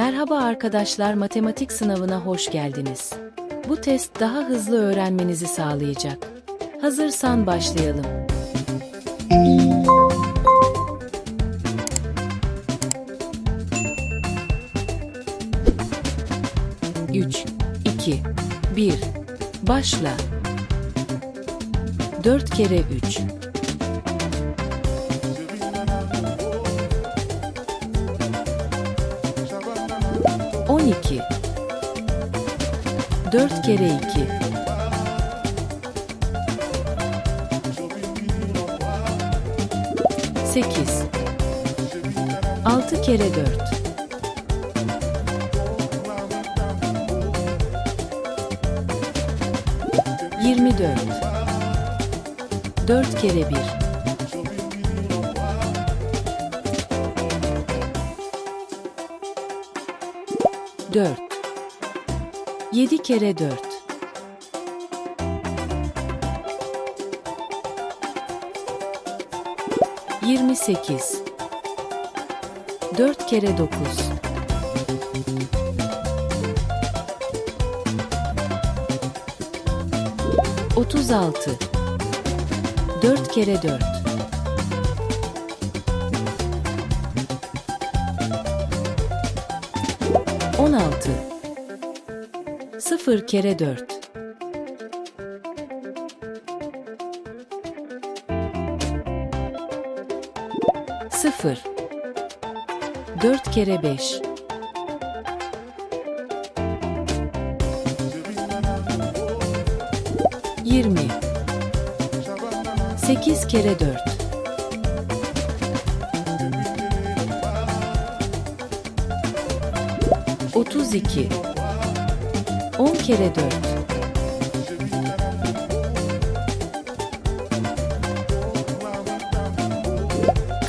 Merhaba arkadaşlar matematik sınavına hoş geldiniz. Bu test daha hızlı öğrenmenizi sağlayacak. Hazırsan başlayalım. Üç, iki, bir. Başla. Dört kere üç. On iki. Dört kere iki. Sekiz. Altı kere dört. Yirmi dört. Dört kere bir. Dört. Yedi kere dört. Yirmi sekiz. Dört kere dokuz. Otuz altı. Dört kere dört. On altı. Sıfır kere dört. Sıfır. Dört kere beş. Yirmi. Sekiz kere dört. Otuz iki. On kere dört.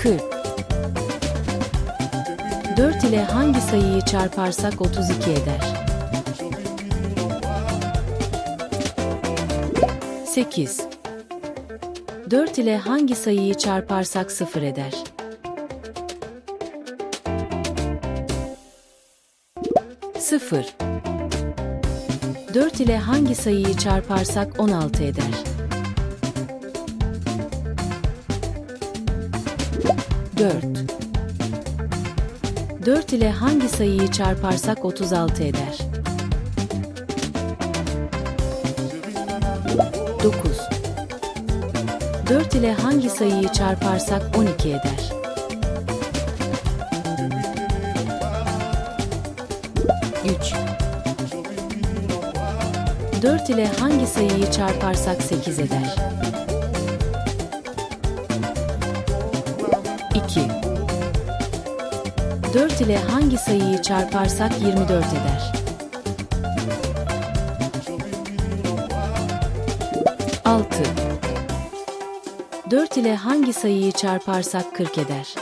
Kırk. Dört ile hangi sayıyı çarparsak otuz iki eder? Sekiz. 4 ile hangi sayıyı çarparsak 0 eder? 0. 4 ile hangi sayıyı çarparsak 16 eder? 4. 4 ile hangi sayıyı çarparsak 36 eder? 9. 4 ile hangi sayıyı çarparsak 12 eder? 4 ile hangi sayıyı çarparsak 8 eder? 2. 4 ile hangi sayıyı çarparsak 24 eder? 6. 4 ile hangi sayıyı çarparsak 40 eder?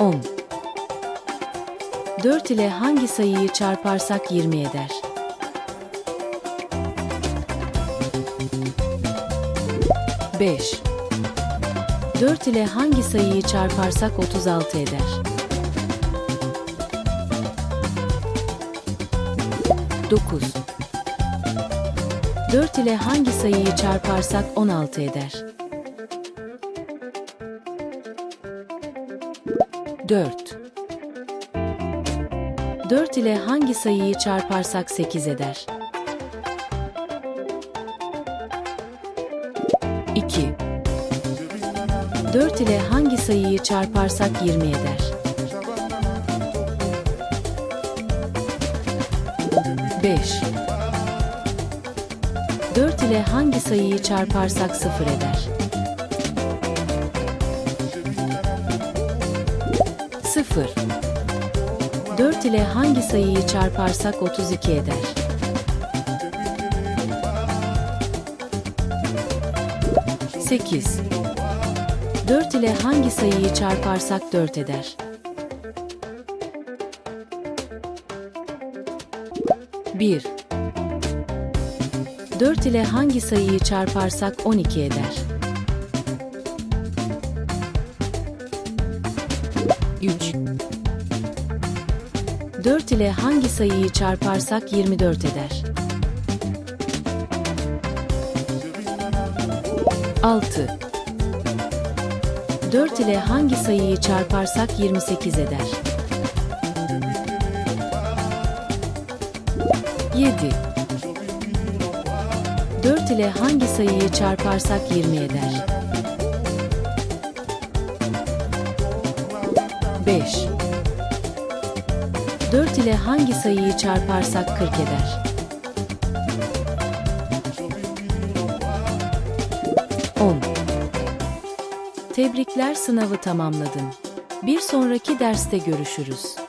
10. 4 ile hangi sayıyı çarparsak 20 eder? 5. 4 ile hangi sayıyı çarparsak 36 eder? 9. 4 ile hangi sayıyı çarparsak 16 eder? 4. 4 ile hangi sayıyı çarparsak 8 eder? 2. 4 ile hangi sayıyı çarparsak 20 eder? 5. 4 ile hangi sayıyı çarparsak 0 eder? 0. 4 ile hangi sayıyı çarparsak 32 eder? 8. 4 ile hangi sayıyı çarparsak 4 eder? 1. 4 ile hangi sayıyı çarparsak 12 eder? 3 4 ile hangi sayıyı çarparsak 24 eder? 6 4 ile hangi sayıyı çarparsak 28 eder? 7 4 ile hangi sayıyı çarparsak 20 eder? 5 4 ile hangi sayıyı çarparsak 40 eder? 10 Tebrikler sınavı tamamladın. Bir sonraki derste görüşürüz.